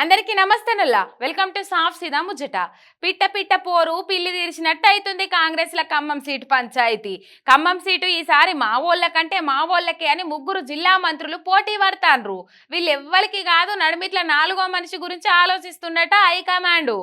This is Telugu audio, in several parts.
అందరికీ నమస్తేనుల్లా వెల్కమ్ టు సాఫ్ సీదా ముచ్చట. పిట్ట పిట్ట పోరు పిల్లి తీర్చినట్టు అవుతుంది కాంగ్రెస్ల ఖమ్మం సీటు పంచాయతీ. ఖమ్మం సీటు ఈసారి మా ఊళ్ళ కంటే మా అని ముగ్గురు జిల్లా మంత్రులు పోటీ పడతాండ్రు వీళ్ళు ఎవ్వరికి కాదు నడిమిట్ల నాలుగో మనిషి గురించి ఆలోచిస్తుండట హైకమాండు.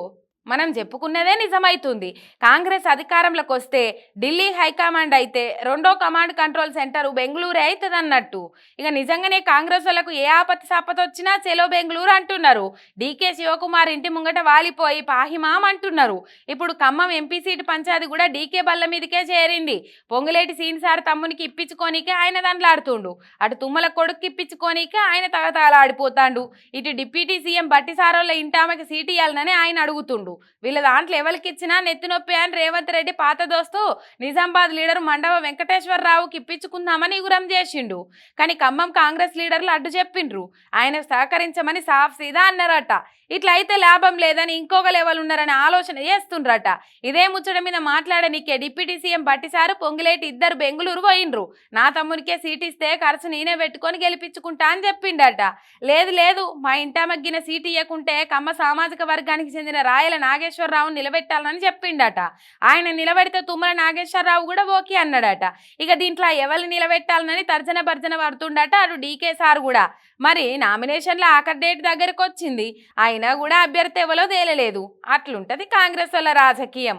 మనం చెప్పుకున్నదే నిజమైతుంది. కాంగ్రెస్ అధికారంలోకి వస్తే ఢిల్లీ హైకమాండ్ అయితే రెండో కమాండ్ కంట్రోల్ సెంటర్ బెంగళూరే అవుతుంది అన్నట్టు ఇక నిజంగానే కాంగ్రెస్ వాళ్ళకు ఏ ఆపత్తి సాపత వచ్చినా చెలో బెంగళూరు అంటున్నారు. డీకే శివకుమార్ ఇంటి ముంగట వాలిపోయి పాహిమాం అంటున్నారు. ఇప్పుడు ఖమ్మం ఎంపీ సీటు పంచాది కూడా డీకే బల్ల మీదకే చేరింది. పొంగులేటి సీన్ సార్ తమ్మునికి ఇప్పించుకోనికే ఆయన దండలాడుతుండు. అటు తుమ్మల కొడుకు ఇప్పించుకోనికే ఆయన తగతగలాడిపోతాండు. ఇటు డిప్యూటీ సీఎం బట్టి సారోళ్ళ ఇంటామకి సీటు ఇవ్వాలని ఆయన అడుగుతుండు. వీళ్ళ దాంట్లో ఎవరికి ఇచ్చినా నెత్తి నొప్పి అని రేవంత్ రెడ్డి పాత దోస్తు నిజామాబాద్ లీడర్ మండవ వెంకటేశ్వరరావుకి ఇప్పించుకుందామని ఉగురం చేసిండు. కానీ ఖమ్మం కాంగ్రెస్ లీడర్లు అడ్డు చెప్పిండ్రు. ఆయన సహకరించమని సాఫ్ సీదా అన్నారట. ఇట్లా అయితే లాభం లేదని ఇంకొక లెవెల్ ఉన్నారని ఆలోచన చేస్తుండ్రట. ఇదే ముచ్చట మీద మాట్లాడనికే డిప్యూటీ సీఎం బట్టిసారు పొంగిలేటి ఇద్దరు బెంగళూరు పోయిండ్రు. నా తమ్మునికే సీట్ ఇస్తే ఖర్చు నేనే పెట్టుకొని గెలిపించుకుంటా అని చెప్పిండట. లేదు లేదు మా ఇంటామగ్గిన సీట్ ఇవ్వకుంటే కమ్మ సామాజిక వర్గానికి చెందిన రాయల నాగేశ్వరరావుని నిలబెట్టాలని చెప్పిండట. ఆయన నిలబెడితే తుమ్మల నాగేశ్వరరావు కూడా ఓకే అన్నాడట. ఇక దీంట్లో ఎవరిని నిలబెట్టాలని తర్జన భర్జన పడుతుండట అటు డీకే సార్ కూడా. మరి నామినేషన్ల ఆఖరి డేట్ దగ్గరకు వచ్చింది ఆయన అయినా కూడా అభ్యర్థి ఎవరో తేలలేదు. అట్లుంటది కాంగ్రెస్ వాళ్ళ రాజకీయం.